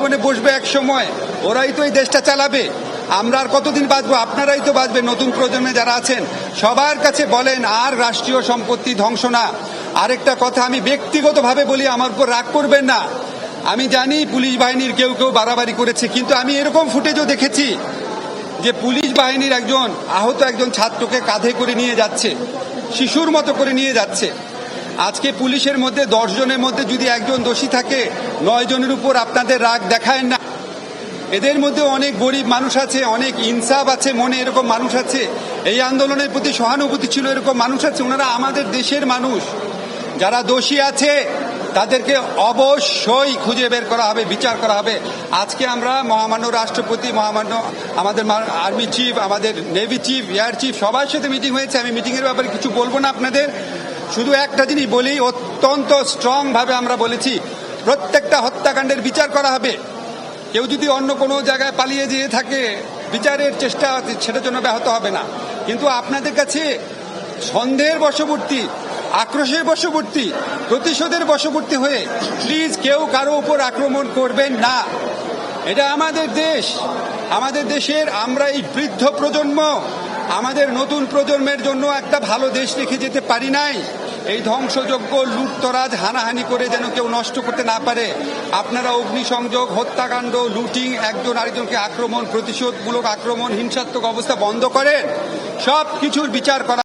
ভবনে বসবে এক সময়। ওরাই তো এই দেশটা চালাবে। আমরা আর কতদিন বাঁচবো? আপনারাই তো বাঁচবেন নতুন প্রজন্মে যারা আছেন। সবার কাছে বলেন, আর রাষ্ট্রীয় সম্পত্তি ধ্বংস না। আরেকটা কথা আমি ব্যক্তিগতভাবে বলি, আমার উপর রাগ করবেন না। আমি জানি পুলিশ বাহিনীর কেউ কেউ বাড়াবাড়ি করেছে, কিন্তু আমি এরকম ফুটেজও দেখেছি যে পুলিশ বাহিনীর একজন আহত একজন ছাত্রকে কাঁধে করে নিয়ে যাচ্ছে, শিশুর মতো করে নিয়ে যাচ্ছে। আজকে পুলিশের মধ্যে দশ জনের মধ্যে যদি একজন দোষী থাকে, নয় জনের উপর আপনাদের রাগ দেখায় না। এদের মধ্যে অনেক গরিব মানুষ আছে, অনেক ইনসাফ আছে, মনে এরকম মানুষ আছে। এই আন্দোলনের প্রতি সহানুভূতি ছিল এরকম মানুষ আছে, ওনারা আমাদের দেশের মানুষ। যারা দোষী আছে, তাদেরকে অবশ্যই খুঁজে বের করা হবে, বিচার করা হবে। আজকে আমরা মহামান্য রাষ্ট্রপতি, মহামান্য আমাদের আর্মি চিফ, আমাদের নেভি চিফ, এয়ার চিফ সবার সাথে মিটিং হয়েছে। আমি মিটিংয়ের ব্যাপারে কিছু বলব না আপনাদের। শুধু একটা জিনিস বলি, অত্যন্ত স্ট্রং ভাবে আমরা বলেছি, প্রত্যেকটা হত্যাকাণ্ডের বিচার করা হবে। কেউ যদি অন্য কোনো জায়গায় পালিয়ে যেয়ে থাকে, বিচারের চেষ্টা সেটার জন্য ব্যাহত হবে না। কিন্তু আপনাদের কাছে সন্দেহের বশবর্তী, আক্রোশের বশবর্তী, প্রতিশোধের বশবর্তী হয়ে প্লিজ কেউ কারও উপর আক্রমণ করবেন না। এটা আমাদের দেশ। আমাদের দেশের, আমরা এই বৃদ্ধ প্রজন্ম। আমাদের নতুন প্রজন্মের জন্য একটা ভালো দেশ রেখে যেতে পারি নাই। এই ধ্বংসযোগ্য লুটতরাজ, হানাহানি করে যেন কেউ নষ্ট করতে না পারে। আপনারা অগ্নিসংযোগ, হত্যাকাণ্ড, লুটিং, একজন আরেকজনকে আক্রমণ, প্রতিশোধমূলক আক্রমণ, হিংসাত্মক অবস্থা বন্ধ করেন। সব কিছুর বিচার করা